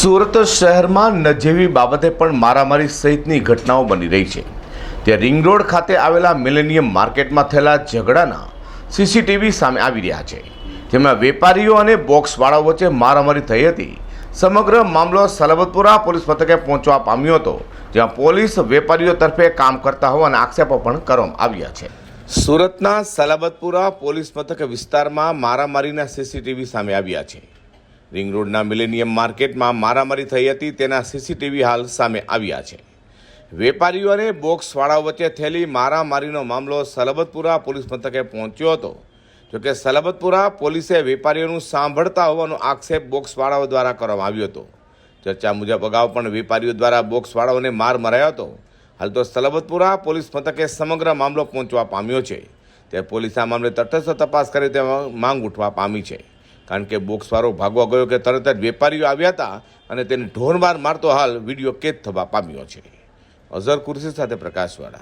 સુરત શહેરમાં નજીવી બાબતે પણ મારામારી સહિતની ઘટનાઓ બની રહી છે. ત્યાં રિંગ રોડ ખાતે આવેલા મિલેનિયમ માર્કેટમાં થયેલા ઝઘડાના સીસીટીવી સામે આવી રહ્યા છે. જેમાં વેપારીઓ અને બોક્સવાળાઓ વચ્ચે મારામારી થઈ હતી. સમગ્ર મામલો સલબતપુરા પોલીસ મથકે પહોંચવા પામ્યો હતો, જ્યાં પોલીસ વેપારીઓ તરફે કામ કરતા હોવાના આક્ષેપો પણ કરવામાં આવ્યા છે. સુરતના સલાબતપુરા પોલીસ મથક વિસ્તારમાં મારામારીના સીસીટીવી સામે આવ્યા છે. રિંગ રોડના મિલેનિયમ માર્કેટમાં મારામારી થઈ હતી, તેના સીસીટીવી હાલ સામે આવ્યા છે. વેપારીઓ અને બોક્સવાળાઓ વચ્ચે થયેલી મારામારીનો મામલો સલબતપુરા પોલીસ મથકે પહોંચ્યો હતો. જોકે સલબતપુરા પોલીસે વેપારીઓનું સાંભળતા હોવાનો આક્ષેપ બોક્સવાળાઓ દ્વારા કરવામાં આવ્યો હતો. ચર્ચા મુજબ અગાઉ પણ વેપારીઓ દ્વારા બોક્સવાળાઓને માર મરાયો હતો. હાલ તો સલબતપુરા પોલીસ મથકે સમગ્ર મામલો પહોંચવા પામ્યો છે. ત્યારે પોલીસ આ મામલે તટસ્થ તપાસ કરે તેવા માંગ ઉઠવા પામી છે. કારણ કે બોક્સવાળો ભાગવા ગયો કે તરત જ વેપારીઓ આવ્યા હતા અને તેને ઢોરમાર મારતો હાલ વીડિયો કેદ થવા પામ્યો છે. અઝર કુર્સી સાથે પ્રકાશવાળા.